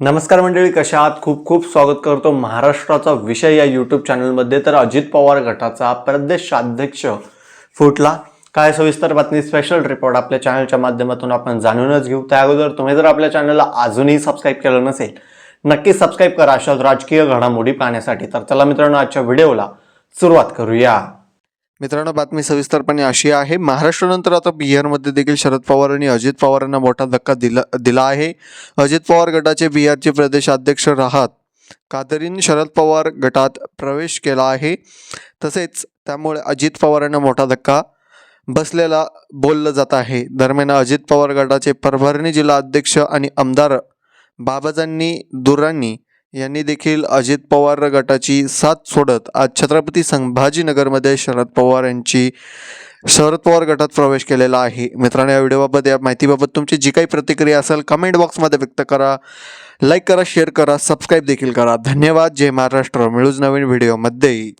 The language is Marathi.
नमस्कार मंडळी कशा आहात? खूप खूप स्वागत करतो महाराष्ट्राचा विषय या यूट्यूब चॅनलमध्ये तर अजित पवार गटाचा प्रदेशाध्यक्ष फुटला. काय सविस्तर बातमी स्पेशल रिपोर्ट आपल्या चॅनलच्या माध्यमातून आपण जाणूनच घेऊ. त्या अगोदर तुम्ही जर आपल्या चॅनलला अजूनही सबस्क्राईब केलं नसेल नक्की सबस्क्राईब करा. अशाच राजकीय घडामोडी पाहण्यासाठी तर चला मित्रांनो आजच्या व्हिडिओला सुरुवात करूया. मित्रांनो बातमी सविस्तरपणे अशी आहे. महाराष्ट्रानंतर आता बिहारमध्ये देखील शरद पवार आणि अजित पवारांना मोठा धक्का दिला दिला आहे. अजित पवार गटाचे बिहारचे प्रदेशाध्यक्ष राहत. कादरीन शरद पवार गटात प्रवेश केला आहे. तसेच त्यामुळे अजित पवारांना मोठा धक्का बसलेला बोललं जात आहे. दरम्यान अजित पवार गटाचे परभरणी जिल्हा अध्यक्ष आणि आमदार बाबाजांनी दुरांनी यांनी देखील अजित पवार गटाची साथ सोडत आज छत्रपती संभाजीनगरमध्ये शरद पवार यांची शरद पवार गटात प्रवेश केलेला आहे. मित्रांनो या व्हिडिओबाबत या माहितीबाबत तुमची जी काही प्रतिक्रिया असेल कमेंट बॉक्समध्ये व्यक्त करा. लाईक करा शेअर करा सबस्क्राईब देखील करा. धन्यवाद. जय महाराष्ट्र. मिळूच नवीन व्हिडिओमध्ये.